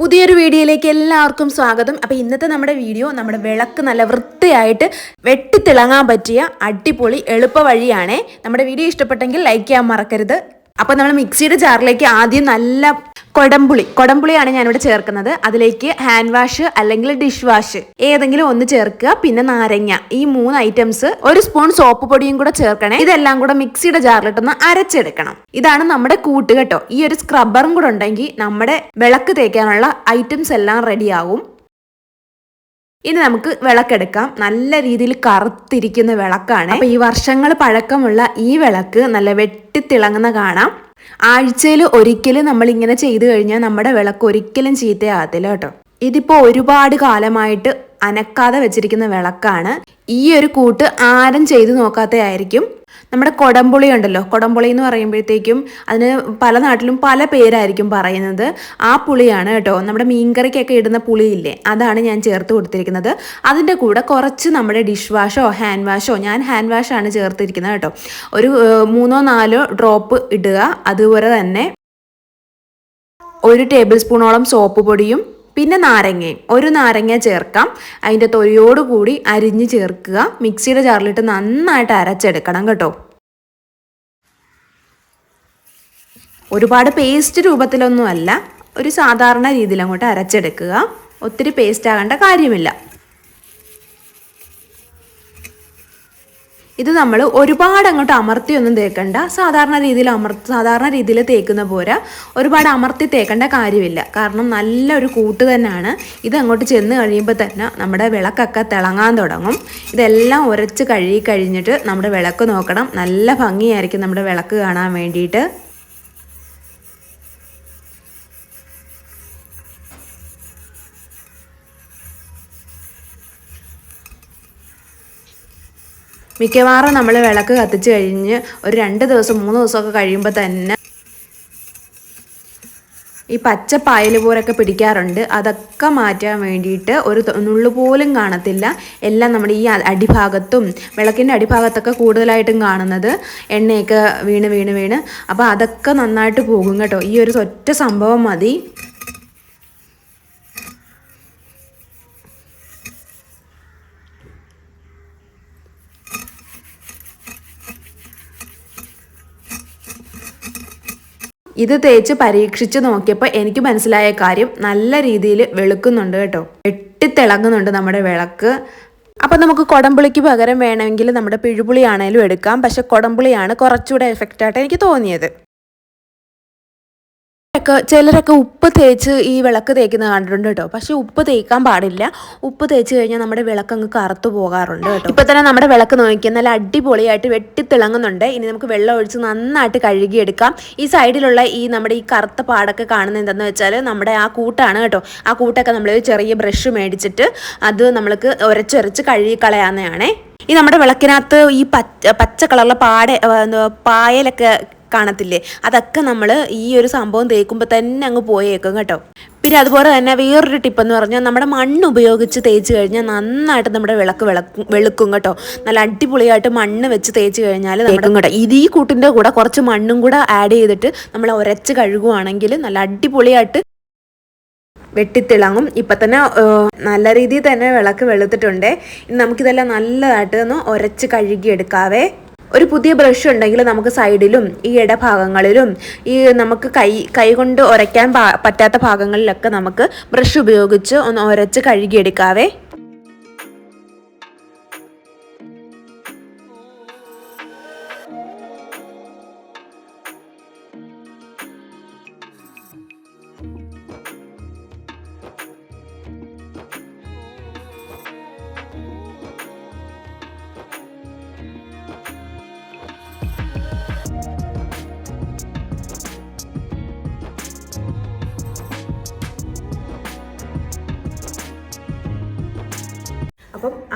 പുതിയൊരു വീഡിയോയിലേക്ക് എല്ലാവർക്കും സ്വാഗതം. അപ്പോൾ ഇന്നത്തെ നമ്മുടെ വീഡിയോ നമ്മുടെ വിളക്ക് നല്ല വൃത്തിയായിട്ട് വെട്ടിത്തിളങ്ങാൻ പറ്റിയ അടിപൊളി എളുപ്പ വഴിയാണേ. നമ്മുടെ വീഡിയോ ഇഷ്ടപ്പെട്ടെങ്കിൽ ലൈക്ക് ചെയ്യാൻ മറക്കരുത്. അപ്പോൾ നമ്മൾ മിക്സിയുടെ ജാറിലേക്ക് ആദ്യം നല്ല കൊടംപുളി. കൊടംപുളിയാണ് ഞാനിവിടെ ചേർക്കുന്നത്. അതിലേക്ക് ഹാൻഡ് വാഷ് അല്ലെങ്കിൽ ഡിഷ് വാഷ് ഏതെങ്കിലും ഒന്ന് ചേർക്കുക. പിന്നെ നാരങ്ങ. ഈ മൂന്ന് ഐറ്റംസ് ഒരു സ്പൂൺ സോപ്പ് പൊടിയും കൂടെ ചേർക്കണേ. ഇതെല്ലാം കൂടെ മിക്സിയുടെ ജാറിലിട്ടൊന്ന് അരച്ചെടുക്കണം. ഇതാണ് നമ്മുടെ കൂട്ട് കേട്ടോ. ഈ ഒരു സ്ക്രബ്ബറും കൂടെ ഉണ്ടെങ്കിൽ നമ്മുടെ വിളക്ക് തേക്കാനുള്ള ഐറ്റംസ് എല്ലാം റെഡിയാകും ഇനി നമുക്ക് വിളക്കെടുക്കാം. നല്ല രീതിയിൽ കറുത്തിരിക്കുന്ന വിളക്കാണ്. അപ്പൊ ഈ വർഷങ്ങൾ പഴക്കമുള്ള ഈ വിളക്ക് നല്ല വെട്ടിത്തിളങ്ങുന്ന കാണാം. ആഴ്ചയിൽ ഒരിക്കലും നമ്മൾ ഇങ്ങനെ ചെയ്തു കഴിഞ്ഞാൽ നമ്മുടെ വിളക്ക് ഒരിക്കലും ചീത്തയാകത്തില്ല കേട്ടോ. ഇതിപ്പോൾ ഒരുപാട് കാലമായിട്ട് അനക്കാതെ വെച്ചിരിക്കുന്ന വിളക്കാണ്. ഈ ഒരു കൂട്ട് ആരും ചെയ്തു നോക്കാത്തതായിരിക്കും. നമ്മുടെ കൊടംപുളി ഉണ്ടല്ലോ. കൊടംപുളി എന്ന് പറയുമ്പോഴത്തേക്കും അതിന് പല നാട്ടിലും പല പേരായിരിക്കും പറയുന്നത്. ആ പുളിയാണ് കേട്ടോ. നമ്മുടെ മീൻകറിക്കൊക്കെ ഇടുന്ന പുളിയില്ലേ? അതാണ് ഞാൻ ചേർത്ത് കൊടുത്തിരിക്കുന്നത്. അതിന്റെ കൂടെ കുറച്ച് നമ്മുടെ ഡിഷ് വാഷോ ഹാൻഡ് വാഷോ ഞാൻ ഹാൻഡ് വാഷാണ് ചേർത്തിരിക്കുന്നത് കേട്ടോ. ഒരു മൂന്നോ നാലോ ഡ്രോപ്പ് ഇടുക. അതുപോലെ തന്നെ ഒരു ടേബിൾ സ്പൂണോളം സോപ്പ് പൊടിയും പിന്നെ നാരങ്ങയും. ഒരു നാരങ്ങ ചേർക്കാം. അതിന്റെ തൊലിയോടുകൂടി അരിഞ്ഞ് ചേർക്കുക. മിക്സിയുടെ ജാറിലിട്ട് നന്നായിട്ട് അരച്ചെടുക്കണം കേട്ടോ. ഒരുപാട് പേസ്റ്റ് രൂപത്തിലൊന്നും അല്ല ഒരു സാധാരണ രീതിയിൽ അങ്ങോട്ട് അരച്ചെടുക്കുക. ഒത്തിരി പേസ്റ്റ് ആകേണ്ട കാര്യമില്ല. ഇത് നമ്മൾ ഒരുപാട് അങ്ങോട്ട് അമർത്തിയൊന്നും തേക്കണ്ട. സാധാരണ രീതിയിൽ അമർ സാധാരണ രീതിയിൽ തേക്കുന്ന പോരാ ഒരുപാട് അമർത്തി തേക്കേണ്ട കാര്യമില്ല. കാരണം നല്ലൊരു കൂട്ട് തന്നെയാണ്. ഇത് അങ്ങോട്ട് ചെന്ന് കഴിയുമ്പോൾ തന്നെ നമ്മുടെ വിളക്കൊക്കെ തിളങ്ങാൻ തുടങ്ങും. ഇതെല്ലാം ഉരച്ച് കഴുകി കഴിഞ്ഞിട്ട് നമ്മുടെ വിളക്ക് നോക്കണം. നല്ല ഭംഗിയായിരിക്കും നമ്മുടെ വിളക്ക് കാണാൻ വേണ്ടിയിട്ട്. മിക്കവാറും നമ്മൾ വിളക്ക് കത്തിച്ച് കഴിഞ്ഞ് ഒരു രണ്ട് ദിവസം മൂന്ന് ദിവസമൊക്കെ കഴിയുമ്പോൾ തന്നെ ഈ പച്ച പായൽ പോലൊക്കെ പിടിക്കാറുണ്ട്. അതൊക്കെ മാറ്റാൻ വേണ്ടിയിട്ട് ഒരു നുള്ളു പോലും കാണത്തില്ല. എല്ലാം നമ്മുടെ ഈ അടിഭാഗത്തും വിളക്കിന്റെ അടിഭാഗത്തൊക്കെ കൂടുതലായിട്ടും കാണുന്നത് എണ്ണയൊക്കെ വീണ് വീണ് വീണ്. അപ്പോൾ അതൊക്കെ നന്നായിട്ട് പോകും കേട്ടോ. ഈ ഒരു ഒറ്റ സംഭവം മതി. ഇത് തേച്ച് പരീക്ഷിച്ച് നോക്കിയപ്പോൾ എനിക്ക് മനസ്സിലായ കാര്യം നല്ല രീതിയിൽ വെളുക്കുന്നുണ്ട് കേട്ടോ. വെട്ടിത്തിളങ്ങുന്നുണ്ട് നമ്മുടെ വിളക്ക്. അപ്പം നമുക്ക് കുടംപുളിക്ക് പകരം വേണമെങ്കിൽ നമ്മുടെ പിഴുപുളിയാണേലും എടുക്കാം. പക്ഷെ കുടംപുളിയാണ് കുറച്ചുകൂടെ എഫക്റ്റായിട്ട് എനിക്ക് തോന്നിയത്. ഒക്കെ ചിലരൊക്കെ ഉപ്പ് തേച്ച് ഈ വിളക്ക് തേക്കുന്നത് കണ്ടിട്ടുണ്ട് കേട്ടോ. പക്ഷെ ഉപ്പ് തേക്കാൻ പാടില്ല. ഉപ്പ് തേച്ച് കഴിഞ്ഞാൽ നമ്മുടെ വിളക്ക് അങ്ങ് കറുത്തു പോകാറുണ്ട് കേട്ടോ. ഇപ്പം തന്നെ നമ്മുടെ വിളക്ക് നോക്കിയാൽ നല്ല അടിപൊളിയായിട്ട് വെട്ടിത്തിളങ്ങുന്നുണ്ട് ഇനി നമുക്ക് വെള്ളം ഒഴിച്ച് നന്നായിട്ട് കഴുകിയെടുക്കാം. ഈ സൈഡിലുള്ള ഈ നമ്മുടെ ഈ കറുത്ത പാടൊക്കെ കാണുന്നത് എന്താണെന്ന് വെച്ചാൽ നമ്മുടെ ആ കൂട്ടാണ് കേട്ടോ. ആ കൂട്ടൊക്കെ നമ്മൾ ചെറിയ ബ്രഷ് മേടിച്ചിട്ട് അത് നമ്മൾക്ക് ഒരച്ചൊരച്ച് കഴുകി കളയാവുന്നതാണേ ഈ നമ്മുടെ വിളക്കിനകത്ത് ഈ പച്ച പച്ച കളറിലെ പാട പായലൊക്കെ കാണത്തില്ലേ? അതൊക്കെ നമ്മൾ ഈ ഒരു സംഭവം തേക്കുമ്പോൾ തന്നെ അങ്ങ് പോയേക്കും കേട്ടോ. പിന്നെ അതുപോലെ തന്നെ വേറൊരു ടിപ്പ് എന്ന് പറഞ്ഞാൽ നമ്മുടെ മണ്ണ് ഉപയോഗിച്ച് തേച്ച് കഴിഞ്ഞാൽ നന്നായിട്ട് നമ്മുടെ വിളക്ക് വിളക്കും വെളുക്കും കേട്ടോ. നല്ല അടിപൊളിയായിട്ട് മണ്ണ് വെച്ച് തേച്ച് കഴിഞ്ഞാൽ നമ്മുടെ കേട്ടോ. ഇത് ഈ കൂട്ടിന്റെ കൂടെ കുറച്ച് മണ്ണും കൂടെ ആഡ് ചെയ്തിട്ട് നമ്മൾ ഉരച്ച് കഴുകുവാണെങ്കിൽ നല്ല അടിപൊളിയായിട്ട് വെട്ടിത്തിളങ്ങും. ഇപ്പം തന്നെ നല്ല രീതിയിൽ തന്നെ വിളക്ക് വെളുത്തിട്ടുണ്ട്. നമുക്കിതെല്ലാം നല്ലതായിട്ട് ഒന്ന് ഉരച്ച് കഴുകിയെടുക്കാവേ. ഒരു പുതിയ ബ്രഷ് ഉണ്ടെങ്കിൽ നമുക്ക് സൈഡിലും ഈ ഇടഭാഗങ്ങളിലും ഈ നമുക്ക് കൈ കൈകൊണ്ട് ഉരയ്ക്കാൻ പറ്റാത്ത ഭാഗങ്ങളിലൊക്കെ നമുക്ക് ബ്രഷ് ഉപയോഗിച്ച് ഒന്ന് ഉരച്ച് കഴുകിയെടുക്കാവേ.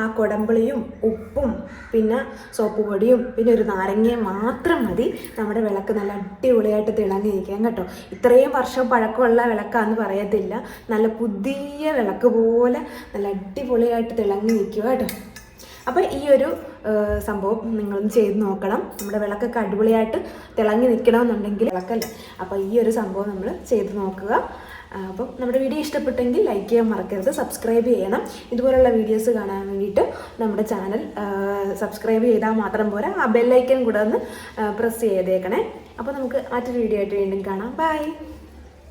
ആ കൊടമ്പളിയും ഉപ്പും പിന്നെ സോപ്പ് പൊടിയും പിന്നെ ഒരു നാരങ്ങയും മാത്രം മതി. നമ്മുടെ വിളക്ക് നല്ല അടിപൊളിയായിട്ട് തിളങ്ങി നിൽക്കാൻ കേട്ടോ. ഇത്രയും വർഷം പഴക്കമുള്ള വിളക്കാന്ന് പറയത്തില്ല. നല്ല പുതിയ വിളക്ക് പോലെ നല്ല അടിപൊളിയായിട്ട് തിളങ്ങി നിൽക്കുക കേട്ടോ. അപ്പോൾ ഈ ഒരു സംഭവം നിങ്ങളൊന്ന് ചെയ്ത് നോക്കണം. നമ്മുടെ വിളക്കൊക്കെ അടിപൊളിയായിട്ട് തിളങ്ങി നിൽക്കണമെന്നുണ്ടെങ്കിൽ വിളക്കല്ലേ? അപ്പോൾ ഈ ഒരു സംഭവം നമ്മൾ ചെയ്ത് നോക്കുക. അപ്പം നമ്മുടെ വീഡിയോ ഇഷ്ടപ്പെട്ടെങ്കിൽ ലൈക്ക് ചെയ്യാൻ മറക്കരുത് സബ്സ്ക്രൈബ് ചെയ്യണം. ഇതുപോലുള്ള വീഡിയോസ് കാണാൻ വേണ്ടിയിട്ട് നമ്മുടെ ചാനൽ സബ്സ്ക്രൈബ് ചെയ്താൽ മാത്രം പോരാ. ആ ബെല്ലൈക്കൻ കൂടെ ഒന്ന് പ്രസ് ചെയ്തേക്കണേ. അപ്പോൾ നമുക്ക് മറ്റൊരു വീഡിയോ ആയിട്ട് വീണ്ടും കാണാം. ബൈ